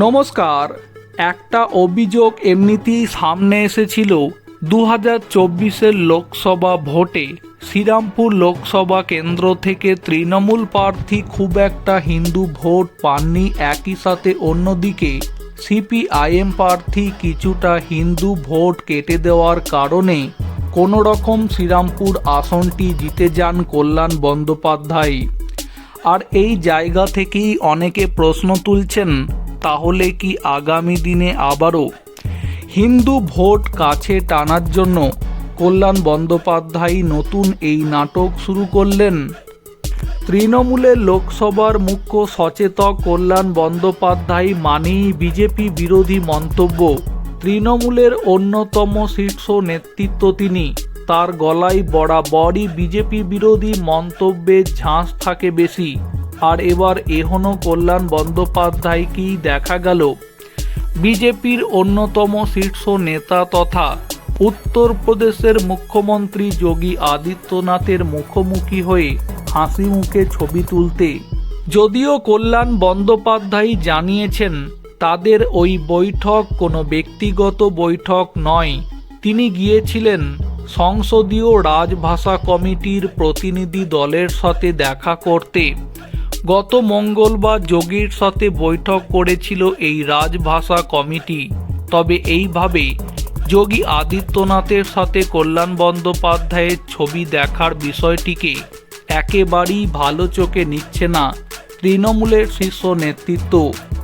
নমস্কার, একটা অভিযোগ এমনিতেই সামনে এসেছিল দু হাজার চব্বিশের লোকসভা ভোটে। শ্রীরামপুর লোকসভা কেন্দ্র থেকে তৃণমূল প্রার্থী খুব একটা হিন্দু ভোট পাননি, একই সাথে অন্যদিকে সিপিআইএম প্রার্থী কিছুটা হিন্দু ভোট কেটে দেওয়ার কারণে কোনো রকম শ্রীরামপুর আসনটি জিতে যান কল্যাণ বন্দ্যোপাধ্যায়। আর এই জায়গা থেকেই অনেকে প্রশ্ন তুলছেন তাহলে কি আগামী দিনে আবারও হিন্দু ভোট কাছে টানার জন্য কল্যাণ বন্দ্যোপাধ্যায় নতুন এই নাটক শুরু করলেন? তৃণমূলের লোকসভার মুখ্য সচেতক কল্যাণ বন্দ্যোপাধ্যায় মানেই বিজেপি বিরোধী মন্তব্য। তৃণমূলের অন্যতম শীর্ষ নেতৃত্ব তিনি। তার গলায় বরাবরই বিজেপি বিরোধী মন্তব্যের ঝাঁস থাকে বেশি। আর এবার এহন কল্যাণ বন্দ্যোপাধ্যায়কেই দেখা গেল? বিজেপির অন্যতম শীর্ষ নেতা তথা উত্তরপ্রদেশের মুখ্যমন্ত্রী যোগী আদিত্যনাথের মুখোমুখি হয়ে হাসি মুখে ছবি তুলতে। যদিও কল্যাণ বন্দ্যোপাধ্যায় জানিয়েছেন, তাদের ওই বৈঠক কোনো ব্যক্তিগত বৈঠক নয়। তিনি গিয়েছিলেন সংসদীয় রাজভাষা কমিটির প্রতিনিধি দলের সাথে দেখা করতে। গত মঙ্গলবার যোগীর সাথে বৈঠক করেছিল এই রাজভাষা কমিটি। তবে এইভাবে যোগী আদিত্যনাথের সাথে কল্যাণ বন্দ্যোপাধ্যায়ের ছবি দেখার বিষয়টিকে একেবারেই ভালো চোখে নিচ্ছে না তৃণমূলের শীর্ষ নেতৃত্ব।